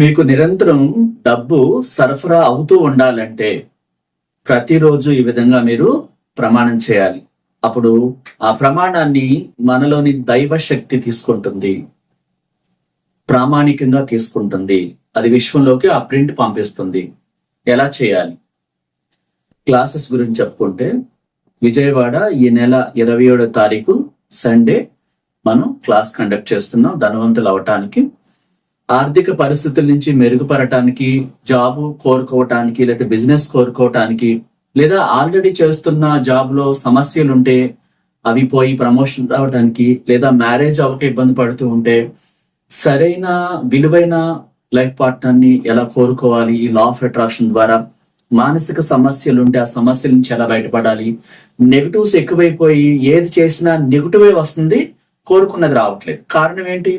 మీకు నిరంతరం డబ్బు సరఫరా అవుతూ ఉండాలంటే ప్రతిరోజు ఈ విధంగా మీరు ప్రమాణం చేయాలి. అప్పుడు ఆ ప్రమాణాన్ని మనలోని దైవ శక్తి తీసుకుంటుంది. ప్రామాణికంగా తీసుకుంటుంది. అది విశ్వంలోకి ఆ ప్రింట్ పంపిస్తుంది. ఎలా చేయాలి? క్లాసెస్ గురించి చెప్పుకుంటే విజయవాడ ఈ నెల ఇరవై ఏడో తారీఖు సండే మనం క్లాస్ కండక్ట్ చేస్తున్నాం. ధనవంతులు అవటానికి ఆర్థిక పరిస్థితుల నుంచి మెరుగుపడటానికి జాబ్ కోరుకోవటానికి లేదా బిజినెస్ కోరుకోవటానికి లేదా ఆల్రెడీ చేస్తున్న జాబ్లో సమస్యలు ఉంటే అవి పోయి ప్రమోషన్ రావడానికి లేదా మ్యారేజ్ అవ్వక ఇబ్బంది పడుతూ ఉంటే సరైన విలువైన లైఫ్ పార్ట్నర్ని ఎలా కోరుకోవాలి? ఈ లా ఆఫ్ అట్రాక్షన్ ద్వారా మానసిక సమస్యలు ఉంటే ఆ సమస్యల నుంచి ఎలా బయటపడాలి? నెగిటివ్స్ ఎక్కువైపోయి ఏది చేసినా నెగిటివే వస్తుంది కోరుకున్నది రావట్లేదు. కారణం ఏంటి?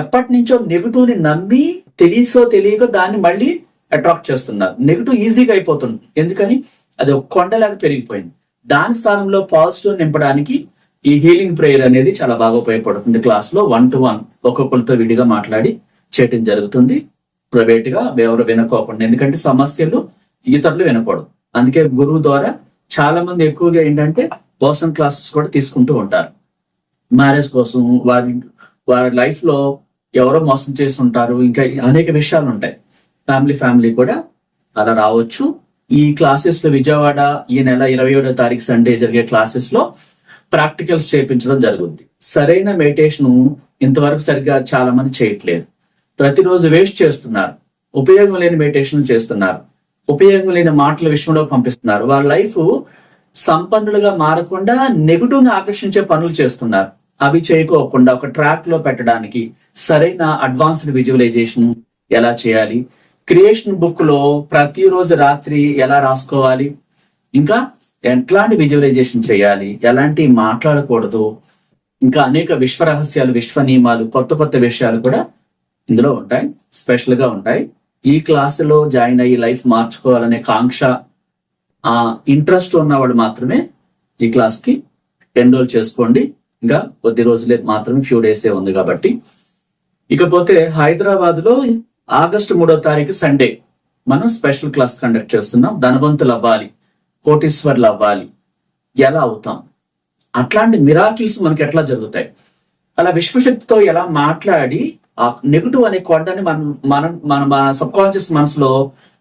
ఎప్పటి నుంచో నెగిటివ్ని నమ్మి తెలిసో తెలియకో దాన్ని మళ్ళీ అట్రాక్ట్ చేస్తున్నారు. నెగిటివ్ ఈజీగా అయిపోతుంది. ఎందుకని? అది ఒక కొండలాగా పెరిగిపోయింది. దాని స్థానంలో పాజిటివ్ నింపడానికి ఈ హీలింగ్ ప్రేయర్ అనేది చాలా బాగా ఉపయోగపడుతుంది. క్లాస్లో వన్ టు వన్ ఒక్కొక్కరితో విడిగా మాట్లాడి చేయటం జరుగుతుంది. ప్రైవేట్గా ఎవరు వినకోకుండా. ఎందుకంటే సమస్యలు ఇతరులు వినకూడదు. అందుకే గురువు ద్వారా చాలా మంది ఎక్కువగా ఏంటంటే పర్సనల్ క్లాసెస్ కూడా తీసుకుంటూ ఉంటారు. మ్యారేజ్ కోసం వారి వారి లైఫ్లో ఎవరో మోసం చేసి ఉంటారు ఇంకా అనేక విషయాలు ఉంటాయి. ఫ్యామిలీ ఫ్యామిలీ కూడా అలా రావచ్చు. ఈ క్లాసెస్లో విజయవాడ ఈ నెల ఇరవై ఏడో తారీఖు సండే జరిగే క్లాసెస్లో ప్రాక్టికల్స్ చేయించడం జరుగుద్ది. సరైన మెడిటేషన్ ఇంతవరకు సరిగ్గా చాలా మంది చేయట్లేదు. ప్రతిరోజు వేస్ట్ చేస్తున్నారు. ఉపయోగం లేని మెడిటేషన్ చేస్తున్నారు. ఉపయోగం లేని మాటల విషయంలో పంపిస్తున్నారు. వాళ్ళ లైఫ్ సంపన్నులుగా మారకుండా నెగిటివ్ని ఆకర్షించే పనులు చేస్తున్నారు. అవి చేయకోకుండా ఒక ట్రాక్లో పెట్టడానికి సరైన అడ్వాన్స్డ్ విజువలైజేషన్ ఎలా చేయాలి? క్రియేషన్ బుక్లో ప్రతిరోజు రాత్రి ఎలా రాసుకోవాలి? ఇంకా ఎట్లాంటి విజువలైజేషన్ చేయాలి? ఎలాంటి మాట్లాడకూడదు? ఇంకా అనేక విశ్వ రహస్యాలు విశ్వ నియమాలు కొత్త కొత్త విషయాలు కూడా ఇందులో ఉంటాయి స్పెషల్గా ఉంటాయి. ఈ క్లాసులో జాయిన్ అయ్యి లైఫ్ మార్చుకోవాలనే కాంక్ష ఆ ఇంట్రెస్ట్ ఉన్నవాడు మాత్రమే ఈ క్లాస్కి ఎన్రోల్ చేసుకోండి. ఇంకా కొద్ది రోజులే మాత్రమే ఫ్యూ డేసే ఉంది కాబట్టి. ఇకపోతే హైదరాబాద్లో ఆగస్టు మూడో తారీఖు సండే మనం స్పెషల్ క్లాస్ కండక్ట్ చేస్తున్నాం. ధనవంతులు అవ్వాలి కోటీశ్వర్లు అవ్వాలి ఎలా అవుతాం? అట్లాంటి మిరాకిల్స్ మనకి ఎట్లా జరుగుతాయి? అలా విశ్వశక్తితో ఎలా మాట్లాడి ఆ నెగిటివ్ అనే కొండని మనం మనం మన మన సబ్ కాన్షియస్ మనసులో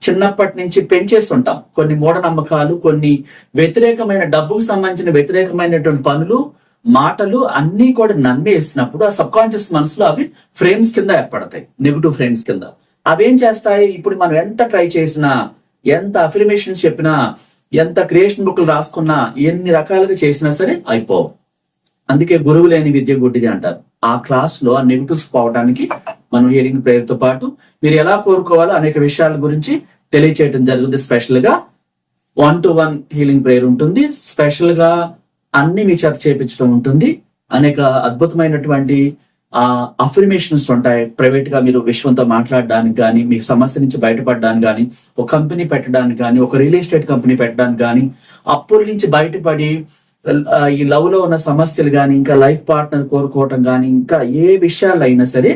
చిన్నప్పటి నుంచి పెంచేసి ఉంటాం. కొన్ని మూఢనమ్మకాలు కొన్ని వ్యతిరేకమైన డబ్బుకు సంబంధించిన వ్యతిరేకమైనటువంటి పనులు మాటలు అన్ని కూడా నమ్మేసినప్పుడు ఆ సబ్ కాన్షియస్ మనసులో అవి ఫ్రేమ్స్ కింద ఏర్పడతాయి నెగిటివ్ ఫ్రేమ్స్ కింద. అవేం చేస్తాయి? ఇప్పుడు మనం ఎంత ట్రై చేసినా ఎంత అఫిర్మేషన్ చెప్పినా ఎంత క్రియేషన్ బుక్లు రాసుకున్నా ఎన్ని రకాలుగా చేసినా సరే అయిపోవు. అందుకే గురువు లేని విద్య గుడ్డిది అంటారు. ఆ క్లాస్లో ఆ నెగిటివ్స్ పోవడానికి మనం హియరింగ్ ప్రేయర్తో పాటు మీరు ఎలా కోరుకోవాలో అనేక విషయాల గురించి తెలియచేయడం జరుగుతుంది స్పెషల్గా one to one healing prayer ఉంటుంది. స్పెషల్గా అన్ని మీ చేత చేపించడం ఉంటుంది. అనేక అద్భుతమైనటువంటి ఆ అఫర్మేషన్స్ ఉంటాయి. ప్రైవేట్గా మీరు విశ్వంతో మాట్లాడడానికి కానీ మీ సమస్య నుంచి బయటపడడానికి కానీ ఒక కంపెనీ పెట్టడానికి కానీ ఒక రియల్ ఎస్టేట్ కంపెనీ పెట్టడానికి కానీ అప్పుల నుంచి బయటపడి ఈ లవ్లో ఉన్న సమస్యలు కానీ ఇంకా లైఫ్ పార్ట్నర్ కోరుకోవటం కానీ ఇంకా ఏ విషయాలు అయినా సరే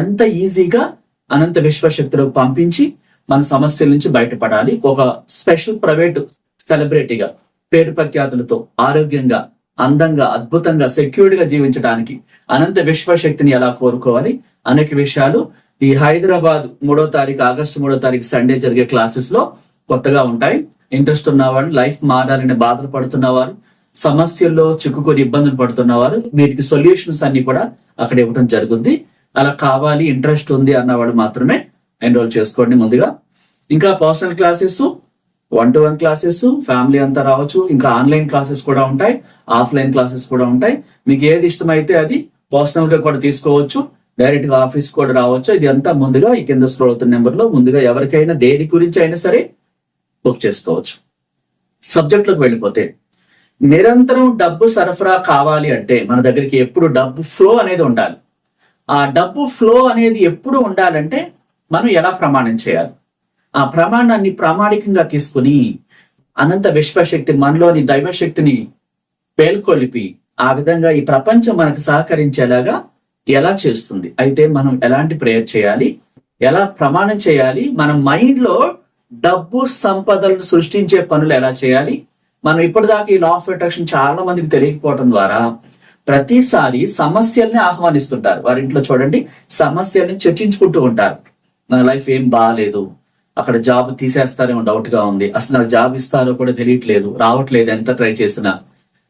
ఎంత ఈజీగా అనంత విశ్వశక్తులు పంపించి మన సమస్యల నుంచి బయటపడాలి. ఒక స్పెషల్ ప్రైవేట్ సెలబ్రిటీగా పేరు ప్రఖ్యాతులతో ఆరోగ్యంగా అందంగా అద్భుతంగా సెక్యూర్డ్గా జీవించడానికి అనంత విశ్వశక్తిని ఎలా కోరుకోవాలి? అనేక విషయాలు. ఈ హైదరాబాద్ మూడో తారీఖు ఆగస్టు మూడో తారీఖు సండే జరిగే క్లాసెస్లో కొత్తగా ఉంటాయి. ఇంట్రెస్ట్ ఉన్నవారు లైఫ్ మారాలని బాధలు పడుతున్నవారు సమస్యల్లో చిక్కుకొని ఇబ్బందులు పడుతున్నవారు వీటికి సొల్యూషన్స్ అన్ని కూడా అక్కడ ఇవ్వడం జరుగుద్ది. అలా కావాలి ఇంట్రెస్ట్ ఉంది అన్నవాడు మాత్రమే ఎన్రోల్ చేసుకోండి ముందుగా. ఇంకా personal classes one to one classes family అంతా రావచ్చు. ఇంకా ఆన్లైన్ క్లాసెస్ కూడా ఉంటాయి. ఆఫ్లైన్ క్లాసెస్ కూడా ఉంటాయి. మీకు ఏది ఇష్టమైతే అది పర్సనల్గా కూడా తీసుకోవచ్చు. డైరెక్ట్గా ఆఫీస్ కూడా రావచ్చు. ఇది అంతా ముందుగా ఈ కింద స్క్రోల్ అవుతున్న నెంబర్లో ముందుగా ఎవరికైనా దేని గురించి అయినా సరే బుక్ చేసుకోవచ్చు. సబ్జెక్టులకు వెళ్ళిపోతే నిరంతరం డబ్బు సరఫరా కావాలి అంటే మన దగ్గరికి ఎప్పుడు డబ్బు ఫ్లో అనేది ఉండాలి. ఆ డబ్బు ఫ్లో అనేది ఎప్పుడు ఉండాలంటే మనం ఎలా ప్రమాణం చేయాలి? ఆ ప్రమాణాన్ని ప్రామాణికంగా తీసుకుని అనంత విశ్వశక్తి మనలోని దైవశక్తిని పేల్కొలిపి ఆ విధంగా ఈ ప్రపంచం మనకు సహకరించేలాగా ఎలా చేస్తుంది? అయితే మనం ఎలాంటి ప్రేయర్ చేయాలి? ఎలా ప్రమాణం చేయాలి? మన మైండ్లో డబ్బు సంపదలను సృష్టించే పనులు ఎలా చేయాలి? మనం ఇప్పటిదాకా ఈ లా ఆఫ్ అట్రాక్షన్ చాలా మందికి తెలియకపోవడం ద్వారా ప్రతిసారి సమస్యల్ని ఆహ్వానిస్తుంటారు. వారి ఇంట్లో చూడండి సమస్యల్ని చర్చించుకుంటూ ఉంటారు. నా లైఫ్ ఏం బాగాలేదు అక్కడ జాబ్ తీసేస్తారేమో డౌట్గా ఉంది. అసలు నాకు జాబ్ ఇస్తారో కూడా తెలియట్లేదు. రావట్లేదు ఎంత ట్రై చేసినా.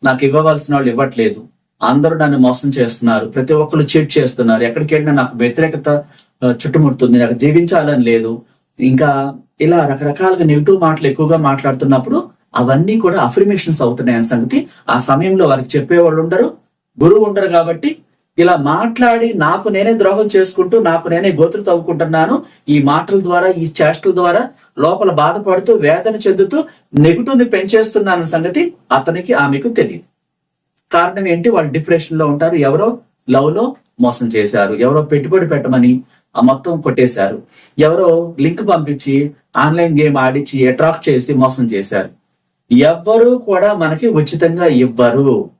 నాకు ఇవ్వవలసిన వాళ్ళు ఇవ్వట్లేదు. అందరూ నన్ను మోసం చేస్తున్నారు. ప్రతి ఒక్కరు చీట్ చేస్తున్నారు. ఎక్కడికి వెళ్ళినా నాకు వ్యతిరేకత చుట్టుముడుతుంది. నాకు జీవించాలని లేదు. ఇంకా ఇలా రకరకాలుగా నెగిటివ్ మాటలు ఎక్కువగా మాట్లాడుతున్నప్పుడు అవన్నీ కూడా అఫర్మేషన్స్ అవుతున్నాయి అనే సంగతి ఆ సమయంలో వారికి చెప్పేవాళ్ళు ఉండరు. గురువు ఉండరు కాబట్టి ఇలా మాట్లాడి నాకు నేనే ద్రోహం చేసుకుంటూ నాకు నేనే గోతులు తవ్వుకుంటున్నాను ఈ మాటల ద్వారా ఈ చేష్టల ద్వారా లోపల బాధపడుతూ వేదన చెందుతూ నెగుటుని పెంచేస్తున్నాను సంగతి అతనికి ఆమెకు తెలియదు. కారణం ఏంటి? వాళ్ళు డిప్రెషన్లో ఉంటారు. ఎవరో లవ్లో మోసం చేశారు. ఎవరో పెట్టుబడి పెట్టమని ఆ మొత్తం కొట్టేశారు. ఎవరో లింక్ పంపించి ఆన్లైన్ గేమ్ ఆడిచి అట్రాక్ట్ చేసి మోసం చేశారు. ఎవ్వరూ కూడా మనకి ఉచితంగా ఇవ్వరు.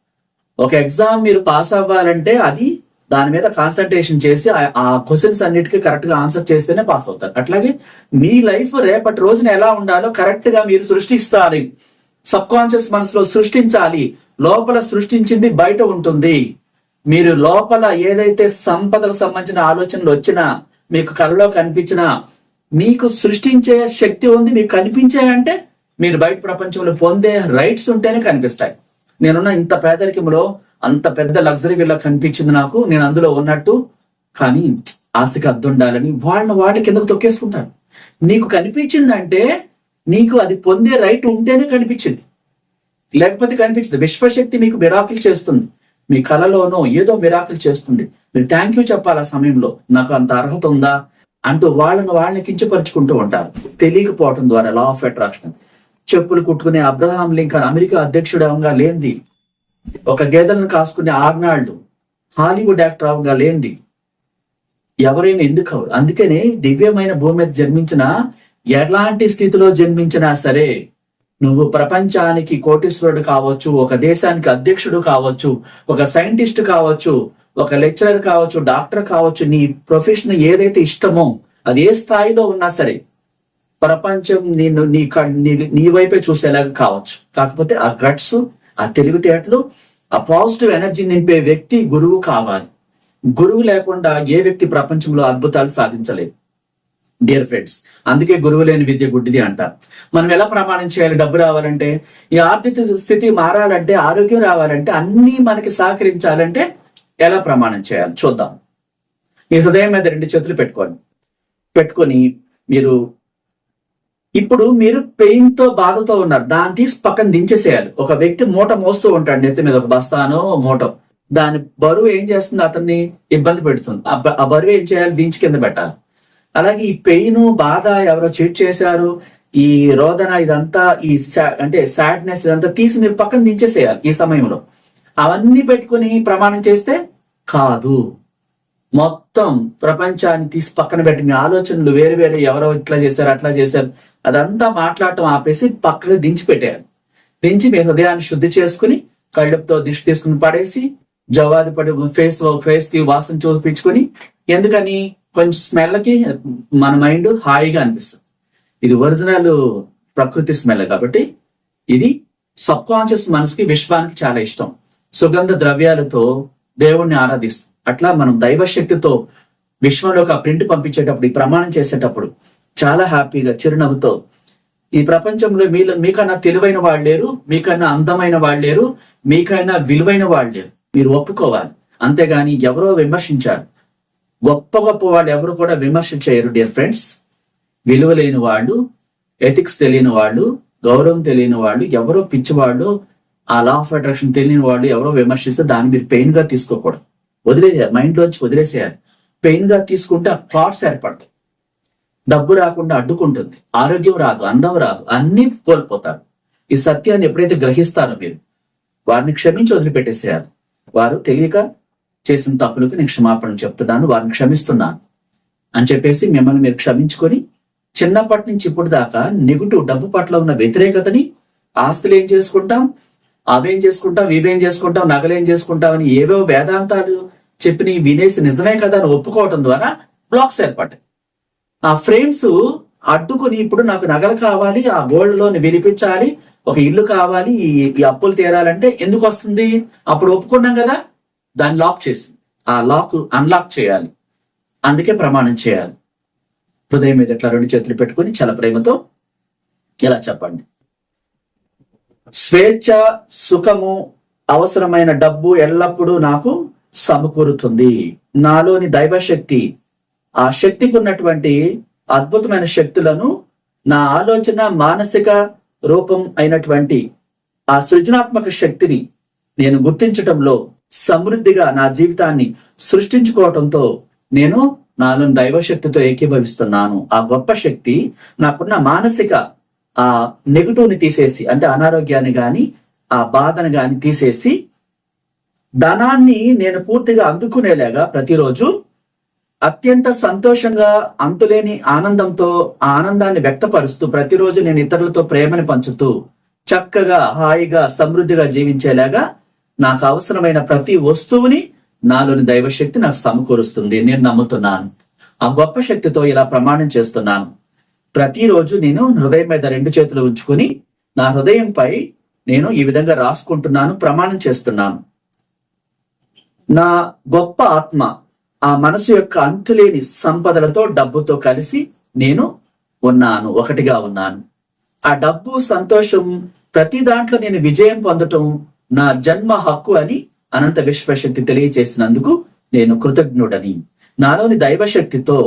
ఒక ఎగ్జామ్ మీరు పాస్ అవ్వాలంటే అది దాని మీద కాన్సన్ట్రేషన్ చేసి ఆ- ఆ క్వశ్చన్స్ అన్నిటికీ కరెక్ట్గా ఆన్సర్ చేస్తేనే పాస్ అవుతారు. అట్లాగే మీ లైఫ్ రేపటి రోజున ఎలా ఉండాలో కరెక్ట్గా మీరు సృష్టిస్తారు. సబ్ కాన్షియస్ మనసులో సృష్టించాలి. లోపల సృష్టించింది బయట ఉంటుంది. మీరు లోపల ఏదైతే సంపదకు సంబంధించిన ఆలోచనలు వచ్చినా మీకు కళ్ళలో కనిపించినా మీకు సృష్టించే శక్తి ఉంది మీకు కనిపించాయంటే మీరు బయట ప్రపంచంలో పొందే రైట్స్ ఉంటేనే కనిపిస్తాయి. నేనున్న ఇంత పేదరికంలో అంత పెద్ద లగ్జరీ విల్లా కనిపించింది నాకు నేను అందులో ఉన్నట్టు. కానీ ఆశకి అద్దుండాలని వాళ్ళని వాళ్ళ కిందకు తొక్కేసుకుంటారు నీకు కనిపించిందంటే నీకు అది పొందే రైట్ ఉంటేనే కనిపించింది. లేకపోతే కనిపించదు. విశ్వశక్తి మీకు విరాకులు చేస్తుంది. మీ కళలోనో ఏదో విరాకులు చేస్తుంది. మీరు థ్యాంక్ యూ చెప్పాలి ఆ సమయంలో? నాకు అంత అర్హత ఉందా? అంటూ వాళ్ళని వాళ్ళని కించపరుచుకుంటూ ఉంటారు. తెలియకపోవటం ద్వారా లా ఆఫ్ అట్రాక్షన్ చెప్పులు కుట్టుకునే అబ్రహాం లింకన్ అమెరికా అధ్యక్షుడు అవగా లేంది. ఒక గేదెలను కాసుకునే ఆర్నాల్డ్ హాలీవుడ్ యాక్టర్ అవగా లేంది. ఎవరైనా ఎందుకు అవరు అందుకనే దివ్యమైన భూమి మీద జన్మించిన ఎలాంటి స్థితిలో జన్మించినా సరే నువ్వు ప్రపంచానికి కోటీశ్వరుడు కావచ్చు ఒక దేశానికి అధ్యక్షుడు కావచ్చు ఒక సైంటిస్ట్ కావచ్చు ఒక లెక్చరర్ కావచ్చు డాక్టర్ కావచ్చు నీ ప్రొఫెషన్ ఏదైతే ఇష్టమో అది ఏ స్థాయిలో ఉన్నా సరే ప్రపంచం నిన్ను నీ క- నీ- నీ వైపే చూసేలాగా కావచ్చు. కాకపోతే ఆ గట్స్ ఆ తెలివితేటలు ఆ పాజిటివ్ ఎనర్జీ నింపే వ్యక్తి గురువు కావాలి. గురువు లేకుండా ఏ వ్యక్తి ప్రపంచంలో అద్భుతాలు సాధించలేదు. డియర్ ఫ్రెండ్స్ అందుకే గురువు లేని విద్య గుడ్డిది అంటారు మనం ఎలా ప్రమాణం చేయాలి? డబ్బు రావాలంటే ఈ ఆర్థిక స్థితి మారాలంటే ఆరోగ్యం రావాలంటే అన్ని మనకి సహకరించాలంటే ఎలా ప్రమాణం చేయాలి? చూద్దాం. మీ హృదయం మీద రెండు చేతులు పెట్టుకోండి. పెట్టుకొని మీరు ఇప్పుడు మీరు పెయిన్తో బాధతో ఉన్నారు. దాన్ని తీసి పక్కన దించేసేయాలి. ఒక వ్యక్తి మూట మోస్తూ ఉంటాడు. నెత్తి మీద ఒక బస్తానో మూట. దాని బరువు ఏం చేస్తుంది? అతన్ని ఇబ్బంది పెడుతుంది. ఆ బరువు ఏం చేయాలి? దించి కింద పెట్టాలి. అలాగే ఈ పెయిన్ బాధ ఎవరో చీట్ చేశారు. ఈ రోదన ఇదంతా ఈ అంటే సాడ్నెస్ ఇదంతా తీసి మీరు పక్కన దించేసేయాలి ఈ సమయంలో. అవన్నీ పెట్టుకుని ప్రమాణం చేస్తే కాదు. మొత్తం ప్రపంచాన్ని తీసి పక్కన పెట్టి మీ ఆలోచనలు వేరు వేరే ఎవరో ఇట్లా చేశారు అట్లా చేశారు. అదంతా మాట్లాడటం ఆపేసి పక్కన దించి పెట్టారు. దించి మీ హృదయాన్ని శుద్ధి చేసుకుని కళ్ళుతో దిష్టి తీసుకుని పడేసి జవాది పడి ఫేస్ ఫేస్కి వాసన చూపించుకొని ఎందుకని కొంచెం స్మెల్కి మన మైండ్ హాయిగా అనిపిస్తుంది. ఇది ఒరిజినల్ ప్రకృతి స్మెల్ కాబట్టి ఇది సబ్ కాన్షియస్ మనసుకి విశ్వానికి చాలా ఇష్టం. సుగంధ ద్రవ్యాలతో దేవుణ్ణి ఆరాధిస్తాం అట్లా మనం దైవ శక్తితో విశ్వంలోకి ఆ ప్రింట్ పంపించేటప్పుడు ఈ ప్రమాణం చేసేటప్పుడు చాలా హ్యాపీగా చిరునవ్వుతో. ఈ ప్రపంచంలో మీలో మీకన్నా తెలివైన వాళ్ళు లేరు మీకన్నా అందమైన వాళ్ళు లేరు మీకైనా విలువైన వాళ్ళు లేరు. మీరు ఒప్పుకోవాలి. అంతేగాని ఎవరో విమర్శించారు. గొప్ప గొప్ప వాళ్ళు ఎవరు కూడా విమర్శ చేయరు డియర్ ఫ్రెండ్స్ విలువ లేని వాళ్ళు ఎథిక్స్ తెలియని వాళ్ళు గౌరవం తెలియని వాళ్ళు ఎవరో పిచ్చివాళ్ళు ఆ లా ఆఫ్ అట్రాక్షన్ తెలియని వాళ్ళు ఎవరో విమర్శిస్తే దాన్ని మీరు పెయిన్గా తీసుకోకూడదు. వదిలేయాలి మైండ్ లోంచి వదిలేసేయాలి. పెయిన్గా తీసుకుంటే ఆ థాట్స్ ఏర్పడతాయి. డబ్బు రాకుండా అడ్డుకుంటుంది. ఆరోగ్యం రాదు అందం రాదు అన్ని కోల్పోతారు. ఈ సత్యాన్ని ఎప్పుడైతే గ్రహిస్తారో మీరు వారిని క్షమించి వదిలిపెట్టేసేయాలి. వారు తెలియక చేసిన తప్పులకు నేను క్షమాపణ చెప్తున్నాను వారిని క్షమిస్తున్నాను అని చెప్పేసి మిమ్మల్ని మీరు క్షమించుకొని చిన్నప్పటి నుంచి ఇప్పుడు దాకా నెగిటివ్ డబ్బు పట్ల ఉన్న వ్యతిరేకతని ఆస్తులు ఏం చేసుకుంటాం అవేం చేసుకుంటాం ఇవేం చేసుకుంటాం నగలేం చేసుకుంటాం అని ఏవేవో వేదాంతాలు చెప్పి వినేసి నిజమే కదా అని ఒప్పుకోవటం ద్వారా బ్లాక్స్ ఏర్పడ్డాయి. ఆ ఫ్రేమ్స్ అడ్డుకుని ఇప్పుడు నాకు నగలు కావాలి ఆ గోల్డ్ లోన్ వినిపించాలి ఒక ఇల్లు కావాలి ఈ అప్పులు తీరాలంటే ఎందుకు వస్తుంది? అప్పుడు ఒప్పుకున్నాం కదా దాన్ని లాక్ చేసి ఆ లాక్ అన్లాక్ చేయాలి. అందుకే ప్రమాణం చేయాలి. హృదయం మీద ఇట్లా రెండు చేతులు పెట్టుకుని చాలా ప్రేమతో ఇలా చెప్పండి. స్వేచ్ఛ సుఖము అవసరమైన డబ్బు ఎల్లప్పుడూ నాకు సమకూరుతుంది. నాలోని దైవశక్తి ఆ శక్తికి ఉన్నటువంటి అద్భుతమైన శక్తులను నా ఆలోచన మానసిక రూపం అయినటువంటి ఆ సృజనాత్మక శక్తిని నేను గుర్తించటంలో సమృద్ధిగా నా జీవితాన్ని సృష్టించుకోవటంతో నేను నాను దైవశక్తితో ఏకీభవిస్తున్నాను. ఆ గొప్ప శక్తి నాకున్న మానసిక ఆ నెగటివ్ని తీసేసి అంటే అనారోగ్యాన్ని గాని ఆ బాధను గాని తీసేసి ధనాన్ని నేను పూర్తిగా అందుకునేలాగా ప్రతిరోజు అత్యంత సంతోషంగా అంతులేని ఆనందంతో ఆ ఆనందాన్ని వ్యక్తపరుస్తూ ప్రతిరోజు నేను ఇతరులతో ప్రేమని పంచుతూ చక్కగా హాయిగా సమృద్ధిగా జీవించేలాగా నాకు అవసరమైన ప్రతి వస్తువుని నాలోని దైవశక్తి నాకు సమకూరుస్తుంది. నేను నమ్ముతున్నాను. ఆ గొప్ప శక్తితో ఇలా ప్రమాణం చేస్తున్నాను. ప్రతిరోజు నేను హృదయం మీద రెండు చేతులు ఉంచుకుని నా హృదయంపై నేను ఈ విధంగా రాసుకుంటున్నాను ప్రమాణం చేస్తున్నాను. నా గొప్ప ఆత్మ ఆ మనసు యొక్క అంతులేని సంపదలతో డబ్బుతో కలిసి నేను ఉన్నాను ఒకటిగా ఉన్నాను. ఆ డబ్బు సంతోషం ప్రతి దాంట్లో నేను విజయం పొందటం నా జన్మ హక్కు అని అనంత విశ్వశక్తి తెలియచేసినందుకు నేను కృతజ్ఞుడని. నాలోని దైవశక్తితో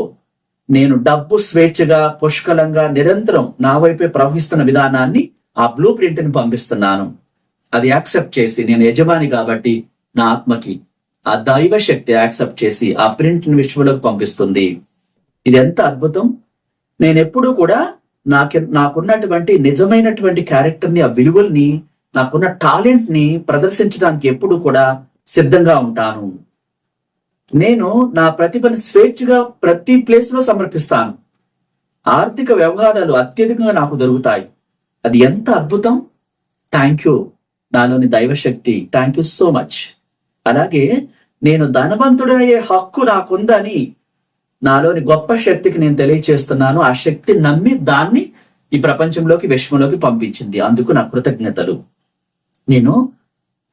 నేను డబ్బు స్వేచ్ఛగా పుష్కలంగా నిరంతరం నా వైపే ప్రవహిస్తున్న విధానాన్ని ఆ బ్లూ ప్రింట్ని పంపిస్తున్నాను. అది యాక్సెప్ట్ చేసి నేను యజమాని కాబట్టి నా ఆత్మకి ఆ దైవ శక్తి యాక్సెప్ట్ చేసి ఆ ప్రింట్ని విశ్వలోకి పంపిస్తుంది. ఇది ఎంత అద్భుతం? నేను ఎప్పుడూ కూడా నాకు నాకున్నటువంటి నిజమైనటువంటి క్యారెక్టర్ని ఆ విలువల్ని నాకున్న టాలెంట్ని ప్రదర్శించడానికి ఎప్పుడు కూడా సిద్ధంగా ఉంటాను. నేను నా ప్రతిభను స్వేచ్ఛగా ప్రతి ప్లేస్లో సమర్పిస్తాను. ఆర్థిక వ్యవహారాలు అత్యధికంగా నాకు దొరుకుతాయి. అది ఎంత అద్భుతం? Thank you. నాలోని దైవశక్తి థ్యాంక్ యూ సో మచ్. అలాగే నేను ధనవంతుడయ్యే హక్కు నాకుందని నాలోని గొప్ప శక్తికి నేను తెలియచేస్తున్నాను. ఆ శక్తి నమ్మి దాన్ని ఈ ప్రపంచంలోకి విశ్వంలోకి పంపించింది. అందుకు నా కృతజ్ఞతలు. నేను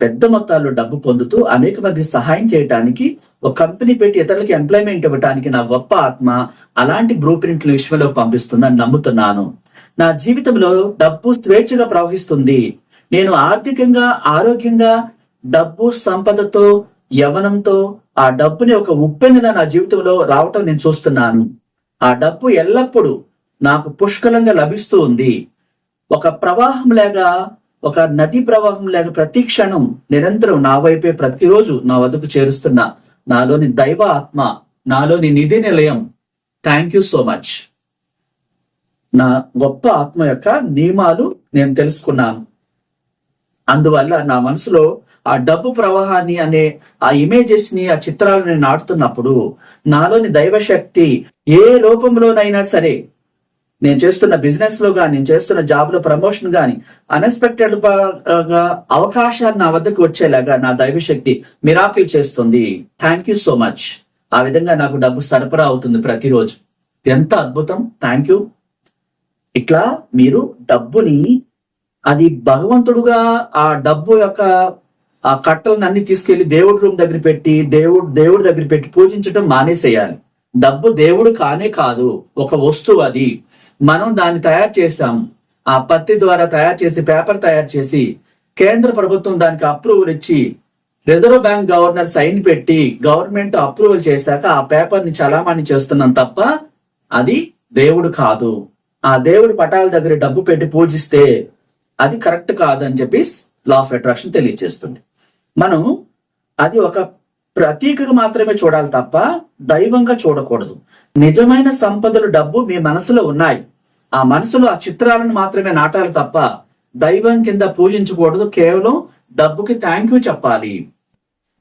పెద్ద మొత్తాల్లో డబ్బు పొందుతూ అనేక మంది సహాయం చేయటానికి ఒక కంపెనీ పెట్టి ఇతరులకి ఎంప్లాయ్మెంట్ ఇవ్వడానికి నా గొప్ప ఆత్మ అలాంటి బ్లూ ప్రింట్లు విశ్వంలో పంపిస్తుందని నమ్ముతున్నాను. నా జీవితంలో డబ్బు స్వేచ్ఛగా ప్రవహిస్తుంది. నేను ఆర్థికంగా ఆరోగ్యంగా డబ్బు సంపదతో యవనంతో ఆ డబ్బుని ఒక ఉప్పెందిన నా జీవితంలో రావటం నేను చూస్తున్నాను. ఆ డబ్బు ఎల్లప్పుడూ నాకు పుష్కలంగా లభిస్తూ ఉంది. ఒక ప్రవాహం లేక ఒక నది ప్రవాహం లేక ప్రతి క్షణం నిరంతరం నా వైపే ప్రతిరోజు నా వద్దకు చేరుస్తున్న నాలోని దైవ ఆత్మ నాలోని నిధి నిలయం. థ్యాంక్ యూ సో మచ్ నా గొప్ప ఆత్మ యొక్క నియమాలు నేను తెలుసుకున్నాను. అందువల్ల నా మనసులో ఆ డబ్బు ప్రవాహాన్ని అనే ఆ ఇమేజెస్ని ఆ చిత్రాలు నేను నాటుతున్నప్పుడు నాలోని దైవశక్తి ఏ లోపంలోనైనా సరే నేను చేస్తున్న బిజినెస్లో గాని నేను చేస్తున్న జాబ్లో ప్రమోషన్ గాని అన్ఎక్స్పెక్టెడ్గా అవకాశాన్ని నా వద్దకు వచ్చేలాగా నా దైవశక్తి మిరాకిల్ చేస్తుంది. Thank you so much. ఆ విధంగా నాకు డబ్బు సరఫరా అవుతుంది ప్రతిరోజు. ఎంత అద్భుతం. Thank you. ఇట్లా మీరు డబ్బుని అది భగవంతుడుగా ఆ డబ్బు యొక్క ఆ కట్టలను అన్ని తీసుకెళ్ళి దేవుడి రూమ్ దగ్గర పెట్టి దేవుడు దేవుడి దగ్గర పెట్టి పూజించడం మానేసేయాలి. డబ్బు దేవుడు కానే కాదు ఒక వస్తువు అది. మనం దాన్ని తయారు చేసాం ఆ పత్తి ద్వారా తయారు చేసి పేపర్ తయారు చేసి కేంద్ర ప్రభుత్వం దానికి అప్రూవల్ ఇచ్చి రిజర్వ్ బ్యాంక్ గవర్నర్ సైన్ పెట్టి గవర్నమెంట్ అప్రూవల్ చేశాక ఆ పేపర్ని చలామణి చేస్తున్నాం తప్ప అది దేవుడు కాదు. ఆ దేవుడి పటాల దగ్గర డబ్బు పెట్టి పూజిస్తే అది కరెక్ట్ కాదని చెప్పి లా ఆఫ్ అట్రాక్షన్ తెలియజేస్తుంది. మనం అది ఒక ప్రతీకగా మాత్రమే చూడాలి తప్ప దైవంగా చూడకూడదు. నిజమైన సంపదలు డబ్బు మీ మనసులో ఉన్నాయి. ఆ మనసులో ఆ చిత్రాలను మాత్రమే నాటాలి తప్ప దైవం కింద పూజించకూడదు. కేవలం డబ్బుకి థ్యాంక్ యూ చెప్పాలి.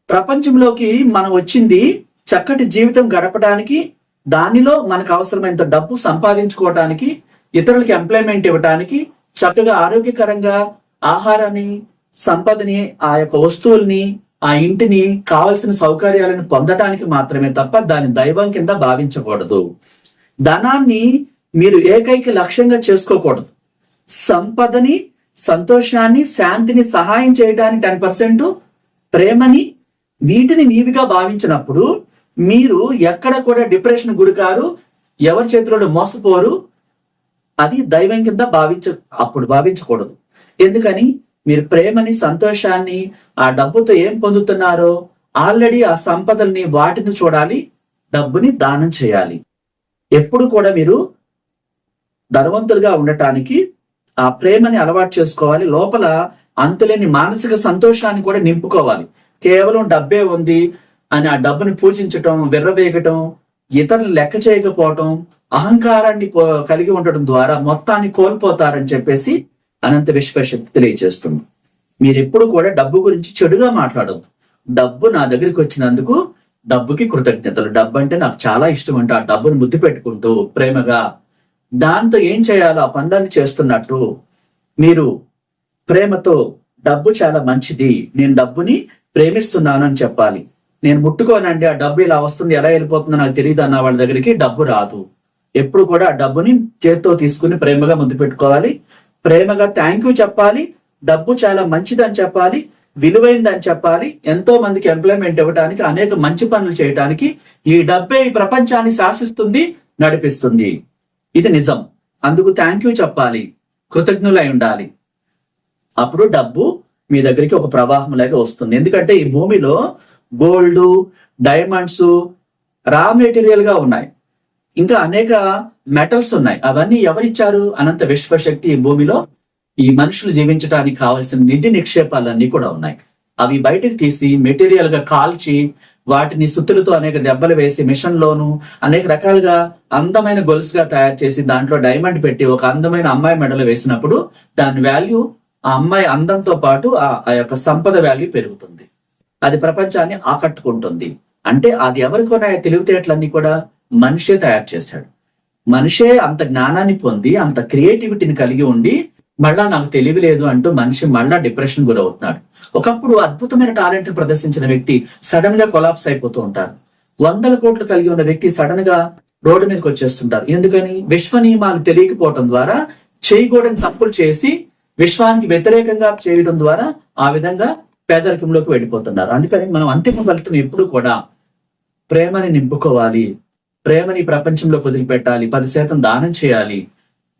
ప్రపంచంలోకి మనం వచ్చింది చక్కటి జీవితం గడపడానికి దానిలో మనకు అవసరమైనంత డబ్బు సంపాదించుకోవడానికి ఇతరులకి ఎంప్లాయ్మెంట్ ఇవ్వడానికి చక్కగా ఆరోగ్యకరంగా ఆహారాన్ని సంపదని ఆ యొక్క వస్తువుల్ని ఆ ఇంటిని కావలసిన సౌకర్యాలను పొందటానికి మాత్రమే తప్ప దాని దైవం కింద భావించకూడదు. ధనాన్ని మీరు ఏకైక లక్ష్యంగా చేసుకోకూడదు. సంపదని సంతోషాన్ని శాంతిని సహాయం చేయడానికి టెన్ పర్సెంట్ ప్రేమని వీటిని నీవిగా భావించినప్పుడు మీరు ఎక్కడ కూడా డిప్రెషన్ గురికారు ఎవరి చేతిలో మోసపోరు అది దైవం కింద భావించ అప్పుడు భావించకూడదు. ఎందుకని? మీరు ప్రేమని సంతోషాన్ని ఆ డబ్బుతో ఏం పొందుతున్నారో ఆల్రెడీ ఆ సంపదల్ని వాటిని చూడాలి డబ్బుని దానం చేయాలి. ఎప్పుడు కూడా మీరు ధనవంతులుగా ఉండటానికి ఆ ప్రేమని అలవాటు చేసుకోవాలి. లోపల అంతులేని మానసిక సంతోషాన్ని కూడా నింపుకోవాలి. కేవలం డబ్బే ఉంది అని ఆ డబ్బుని పూజించటం విర్రవేగటం ఇతరులు లెక్క చేయకపోవటం అహంకారాన్ని కలిగి ఉండటం ద్వారా మొత్తాన్ని కోల్పోతారని చెప్పేసి అనంత విశ్వశక్తి తెలియజేస్తుంది. మీరు ఎప్పుడు కూడా డబ్బు గురించి చెడుగా మాట్లాడద్దు. డబ్బు నా దగ్గరికి వచ్చినందుకు డబ్బుకి కృతజ్ఞతలు. డబ్బు అంటే నాకు చాలా ఇష్టం అంటే. ఆ డబ్బును ముద్దు పెట్టుకుంటూ ప్రేమగా దాంతో ఏం చేయాలో ఆ పనులన్నీ చేస్తున్నట్టు మీరు ప్రేమతో డబ్బు చాలా మంచిది. నేను డబ్బుని ప్రేమిస్తున్నాను అని చెప్పాలి. నేను ముట్టుకోనండి ఆ డబ్బు ఇలా వస్తుంది ఎలా వెళ్ళిపోతుందో నాకు తెలియదు అన్న వాళ్ళ దగ్గరికి డబ్బు రాదు. ఎప్పుడు కూడా ఆ డబ్బుని చేత్తో తీసుకుని ప్రేమగా ముద్దు పెట్టుకోవాలి. ప్రేమగా థ్యాంక్ యూ చెప్పాలి డబ్బు చాలా మంచిదని చెప్పాలి విలువైందని చెప్పాలి ఎంతో మందికి ఎంప్లాయ్మెంట్ ఇవ్వడానికి అనేక మంచి పనులు చేయడానికి ఈ డబ్బే ఈ ప్రపంచాన్ని శాసిస్తుంది నడిపిస్తుంది. ఇది నిజం. అందుకు థ్యాంక్ యూ చెప్పాలి కృతజ్ఞులై ఉండాలి. అప్పుడు డబ్బు మీ దగ్గరికి ఒక ప్రవాహం లాగా వస్తుంది. ఎందుకంటే ఈ భూమిలో గోల్డ్ డైమండ్స్ రా మెటీరియల్గా ఉన్నాయి. ఇంకా అనేక మెటల్స్ ఉన్నాయి. అవన్నీ ఎవరిచ్చారు? అనంత విశ్వశక్తి భూమిలో ఈ మనుషులు జీవించడానికి కావలసిన నిధి నిక్షేపాలన్నీ కూడా ఉన్నాయి. అవి బయటకు తీసి మెటీరియల్గా కాల్చి వాటిని సుత్తులతో అనేక దెబ్బలు వేసి మిషన్ లోను అనేక రకాలుగా అందమైన గొలుసుగా తయారు చేసి దాంట్లో డైమండ్ పెట్టి ఒక అందమైన అమ్మాయి మెడలో వేసినప్పుడు దాని వాల్యూ ఆ అమ్మాయి అందంతో పాటు ఆ ఆ యొక్క సంపద వాల్యూ పెరుగుతుంది. అది ప్రపంచాన్ని ఆకట్టుకుంటుంది. అంటే అది ఎవరికొన్నాయో తెలివితేటలన్నీ కూడా మనిషే తయారు చేశాడు. మనిషే అంత జ్ఞానాన్ని పొంది అంత క్రియేటివిటీని కలిగి ఉండి మళ్ళా నాకు తెలివి లేదు అంటూ మనిషి మళ్ళా డిప్రెషన్ గురవుతున్నాడు. ఒకప్పుడు అద్భుతమైన టాలెంట్ ప్రదర్శించిన వ్యక్తి సడన్గా కొలాప్స్ అయిపోతూ ఉంటారు. వందల కోట్లు కలిగి ఉన్న వ్యక్తి సడన్గా రోడ్డు మీదకి వచ్చేస్తుంటారు. ఎందుకని? విశ్వ నియమాలు తెలియకపోవడం ద్వారా చేయకూడని తప్పులు చేసి విశ్వానికి వ్యతిరేకంగా చేయడం ద్వారా ఆ విధంగా పేదరికంలోకి వెళ్ళిపోతున్నారు. అందుకని మనం అంతిమ ఫలితం ఎప్పుడు కూడా ప్రేమని నింపుకోవాలి. ప్రేమని ప్రపంచంలో వదిలిపెట్టాలి పది శాతం దానం చేయాలి.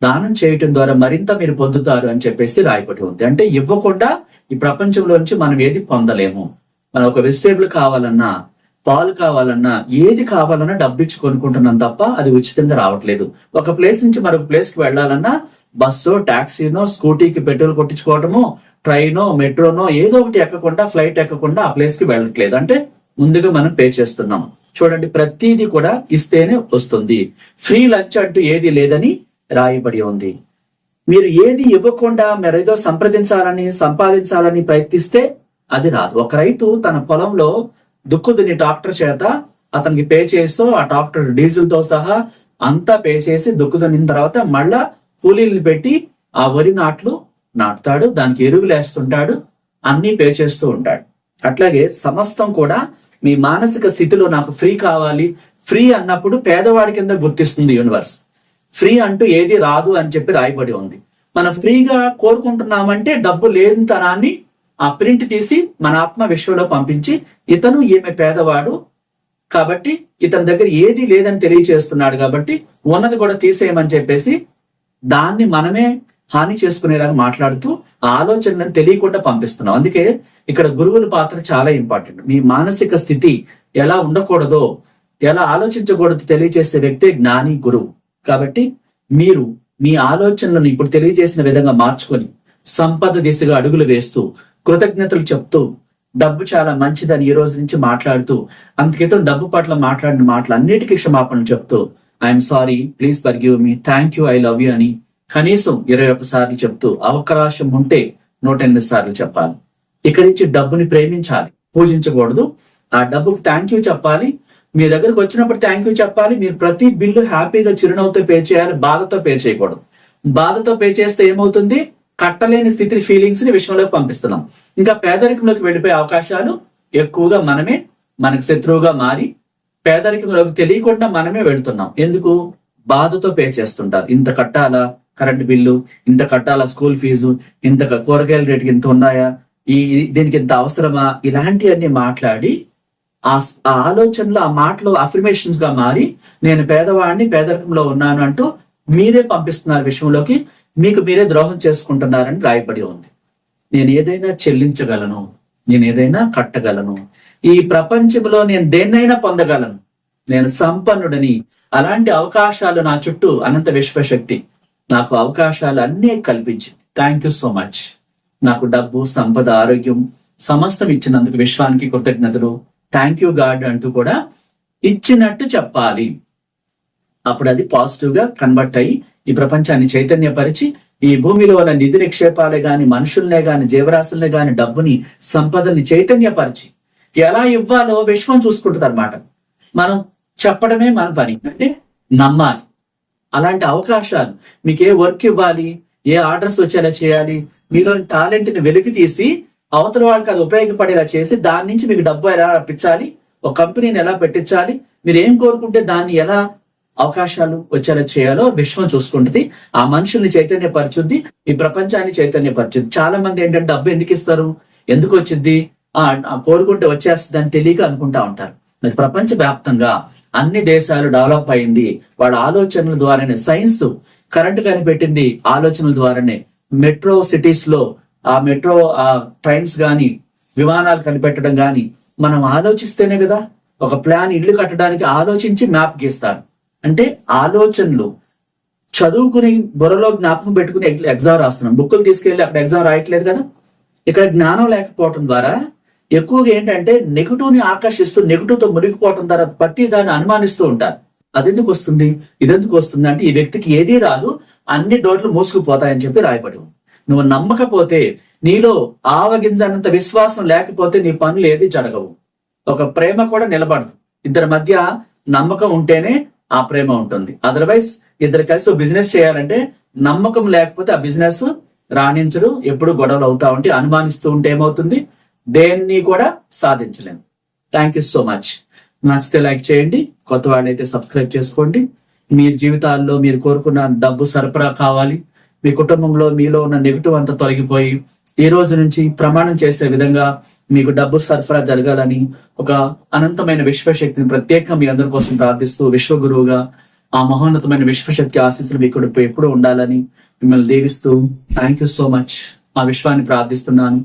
దానం చేయటం ద్వారా మరింత మీరు పొందుతారు అని చెప్పేసి రాయబడి ఉంది. అంటే ఇవ్వకుండా ఈ ప్రపంచంలోంచి మనం ఏది పొందలేము. మనం ఒక వెజిటేబుల్ కావాలన్నా పాలు కావాలన్నా ఏది కావాలన్నా డబ్బు ఇచ్చి కొనుక్కుంటున్నాం తప్ప అది ఉచితంగా రావట్లేదు. ఒక ప్లేస్ నుంచి మరొక ప్లేస్కి వెళ్ళాలన్నా బస్సో టాక్సీనో స్కూటీకి పెట్రోల్ కొట్టించుకోవటమో ట్రైనో మెట్రోనో ఏదో ఒకటి ఎక్కకుండా ఫ్లైట్ ఎక్కకుండా ఆ ప్లేస్కి వెళ్ళట్లేదు. అంటే ముందుగా మనం పే చేస్తున్నాం. చూడండి ప్రతిదీ కూడా ఇస్తేనే వస్తుంది. ఫ్రీ లంచ్ అంటూ ఏది లేదని రాయబడి ఉంది. మీరు ఏది ఇవ్వకుండా మరేదో సంప్రదించాలని సంపాదించాలని ప్రయత్నిస్తే అది రాదు. ఒక రైతు తన పొలంలో దుక్కుదుని డాక్టర్ చేత అతనికి పే చేస్తూ ఆ డాక్టర్ డీజిల్తో సహా అంతా పే చేసి దుక్కుదునిన తర్వాత మళ్ళా కూలీలు పెట్టి ఆ వరి నాట్లు నాటుతాడు దానికి ఎరువులు వేస్తుంటాడు అన్ని పే చేస్తూ ఉంటాడు. అట్లాగే సమస్తం కూడా మీ మానసిక స్థితిలో నాకు ఫ్రీ కావాలి ఫ్రీ అన్నప్పుడు పేదవాడి కింద గుర్తిస్తుంది యూనివర్స్. ఫ్రీ అంటూ ఏది రాదు అని చెప్పి రాయబడి ఉంది. మనం ఫ్రీగా కోరుకుంటున్నామంటే డబ్బు లేని తనాన్ని ఆ ప్రింట్ తీసి మన ఆత్మ విశ్వంలో పంపించి ఇతను ఈమె పేదవాడు కాబట్టి ఇతని దగ్గర ఏది లేదని తెలియచేస్తున్నాడు కాబట్టి ఉన్నది కూడా తీసేయమని చెప్పేసి దాన్ని మనమే హాని చేసుకునేలాగా మాట్లాడుతూ ఆ ఆలోచనలను తెలియకుండా పంపిస్తున్నాం. అందుకే ఇక్కడ గురువుల పాత్ర చాలా ఇంపార్టెంట్. మీ మానసిక స్థితి ఎలా ఉండకూడదో ఎలా ఆలోచించకూడదు తెలియజేసే వ్యక్తే జ్ఞాని గురువు. కాబట్టి మీరు మీ ఆలోచనలను ఇప్పుడు తెలియజేసిన విధంగా మార్చుకొని సంపద దిశగా అడుగులు వేస్తూ కృతజ్ఞతలు చెప్తూ డబ్బు చాలా మంచిదని ఈ రోజు నుంచి మాట్లాడుతూ అంతకితం డబ్బు పట్ల మాట్లాడిన మాటలు అన్నిటికీ క్షమాపణలు చెప్తూ I'm sorry please forgive me thank you I love you అని కనీసం ఇరవై ఒక్క సార్లు చెప్తూ అవకాశం ఉంటే నూట ఎనిమిది సార్లు చెప్పాలి. ఇక్కడి నుంచి డబ్బుని ప్రేమించాలి. పూజించకూడదు. ఆ డబ్బుకి థ్యాంక్ యూ చెప్పాలి. మీ దగ్గరకు వచ్చినప్పుడు థ్యాంక్ యూ చెప్పాలి. మీరు ప్రతి బిల్లు హ్యాపీగా చిరునవ్వుతో పే చేయాలి. బాధతో పే చేయకూడదు. బాధతో పే చేస్తే ఏమవుతుంది? కట్టలేని స్థితి ఫీలింగ్స్ని విషయంలోకి పంపిస్తున్నాం. ఇంకా పేదరికంలోకి వెళ్ళిపోయే అవకాశాలు ఎక్కువగా మనమే మనకు శత్రువుగా మారి పేదరికంలోకి తెలియకుండా మనమే వెళ్తున్నాం. ఎందుకు? బాధతో పే చేస్తుంటారు. ఇంత కట్టాలా? కరెంట్ బిల్లు ఇంత కట్టాలా స్కూల్ ఫీజు ఇంత కూరగాయల రేటుకి ఇంత ఉన్నాయా ఈ దీనికి ఇంత అవసరమా? ఇలాంటివన్నీ మాట్లాడి ఆ ఆలోచనలో ఆ ఆలోచనలు ఆ మాటలు అఫర్మేషన్స్గా మారి నేను పేదవాడిని పేదరికంలో ఉన్నాను అంటూ మీరే పంపిస్తున్నారు విషయంలోకి మీకు మీరే ద్రోహం చేసుకుంటున్నారని రాయబడి ఉంది. నేను ఏదైనా చెల్లించగలను నేను ఏదైనా కట్టగలను. ఈ ప్రపంచంలో నేను దేన్నైనా పొందగలను. నేను సంపన్నుడని అలాంటి అవకాశాలు నా చుట్టూ అనంత విశ్వశక్తి. నాకు అవకాశాలు అన్నీ కల్పించింది. థ్యాంక్ యూ సో మచ్ నాకు డబ్బు సంపద ఆరోగ్యం సమస్తం ఇచ్చినందుకు విశ్వానికి కృతజ్ఞతలు. థ్యాంక్ యూ గాడ్ అంటూ కూడా ఇచ్చినట్టు చెప్పాలి. అప్పుడు అది పాజిటివ్గా కన్వర్ట్ అయ్యి ఈ ప్రపంచాన్ని చైతన్యపరిచి ఈ భూమిలో ఉన్న నిధి నిక్షేపాలే గాని మనుషుల్నే గాని జీవరాశుల్నే గాని డబ్బుని సంపదని చైతన్యపరిచి ఎలా ఇవ్వాలో విశ్వం చూసుకుంటుంది అనమాట మనం చెప్పడమే మన పని. అంటే నమ్మాలి. అలాంటి అవకాశాలు. మీకు ఏ వర్క్ ఇవ్వాలి ఏ ఆర్డర్స్ వచ్చేలా చేయాలి మీలో టాలెంట్ని వెలికి తీసి అవతల వాళ్ళకి అది ఉపయోగపడేలా చేసి దాని నుంచి మీకు డబ్బు ఎలా రప్పించాలి ఒక కంపెనీని ఎలా పెట్టించాలి మీరు ఏం కోరుకుంటే దాన్ని ఎలా అవకాశాలు వచ్చేలా చేయాలో విశ్వం చూసుకుంటుంది. ఆ మనుషుల్ని చైతన్యపరచుద్ది ఈ ప్రపంచాన్ని చైతన్యపరచుద్ది. చాలా మంది ఏంటంటే డబ్బు ఎందుకు ఇస్తారు? ఎందుకు వచ్చింది ఆ ఆ కోరుకుంటే వచ్చేస్తుంది అని తెలియక అనుకుంటా ఉంటారు. మరి ప్రపంచ వ్యాప్తంగా అన్ని దేశాలు డెవలప్ అయింది. వాళ్ళ ఆలోచనల ద్వారానే సైన్స్ కరెంట్ కనిపెట్టింది ఆలోచనల ద్వారానే. మెట్రో సిటీస్లో ఆ మెట్రో ఆ ట్రైన్స్ గాని విమానాలు కనిపెట్టడం గాని మనం ఆలోచిస్తేనే కదా ఒక ప్లాన్ ఇల్లు కట్టడానికి ఆలోచించి మ్యాప్ గీస్తారు. అంటే ఆలోచనలు. చదువుకుని బుర్రలో జ్ఞాపకం పెట్టుకుని ఎగ్జామ్ రాస్తున్నాం. బుక్కులు తీసుకెళ్ళి అక్కడ ఎగ్జామ్ రాయట్లేదు కదా. ఇక్కడ జ్ఞానం లేకపోవటం ద్వారా ఎక్కువగా ఏంటంటే నెగిటివ్ని ఆకర్షిస్తూ నెగిటివ్తో మునిగిపోవటం ద్వారా ప్రతి దాన్ని అనుమానిస్తూ ఉంటారు. అదెందుకు వస్తుంది? ఇదెందుకు వస్తుంది? అంటే ఈ వ్యక్తికి ఏదీ రాదు అన్ని డోర్లు మూసుకుపోతాయని చెప్పి రాయబడి నువ్వు నమ్మకపోతే నీలో ఆవగింజనంత విశ్వాసం లేకపోతే నీ పనులు ఏది జరగవు. ఒక ప్రేమ కూడా నిలబడదు. ఇద్దరి మధ్య నమ్మకం ఉంటేనే ఆ ప్రేమ ఉంటుంది. అదర్వైజ్ ఇద్దరు కలిసి బిజినెస్ చేయాలంటే నమ్మకం లేకపోతే ఆ బిజినెస్ రాణించడు ఎప్పుడు గొడవలు అవుతా ఉంటే అనుమానిస్తూ ఉంటే ఏమవుతుంది? దేన్ని కూడా సాధించలేము. థ్యాంక్ యూ సో మచ్ నచ్చితే లైక్ చేయండి. కొత్త వాళ్ళైతే సబ్స్క్రైబ్ చేసుకోండి. మీ జీవితాల్లో మీరు కోరుకున్న డబ్బు సరఫరా కావాలి. మీ కుటుంబంలో మీలో ఉన్న నెగిటివ్ అంతా తొలగిపోయి ఈ రోజు నుంచి ప్రమాణం చేసే విధంగా మీకు డబ్బు సరఫరా జరగాలని ఒక అనంతమైన విశ్వశక్తిని ప్రత్యేకంగా మీ అందరి కోసం ప్రార్థిస్తూ విశ్వగురువుగా ఆ మహోన్నతమైన విశ్వశక్తి ఆశీస్సులు మీకు ఎప్పుడు ఉండాలని మిమ్మల్ని దీవిస్తూ థ్యాంక్ యూ సో మచ్ ఆ విశ్వాన్ని ప్రార్థిస్తున్నాను.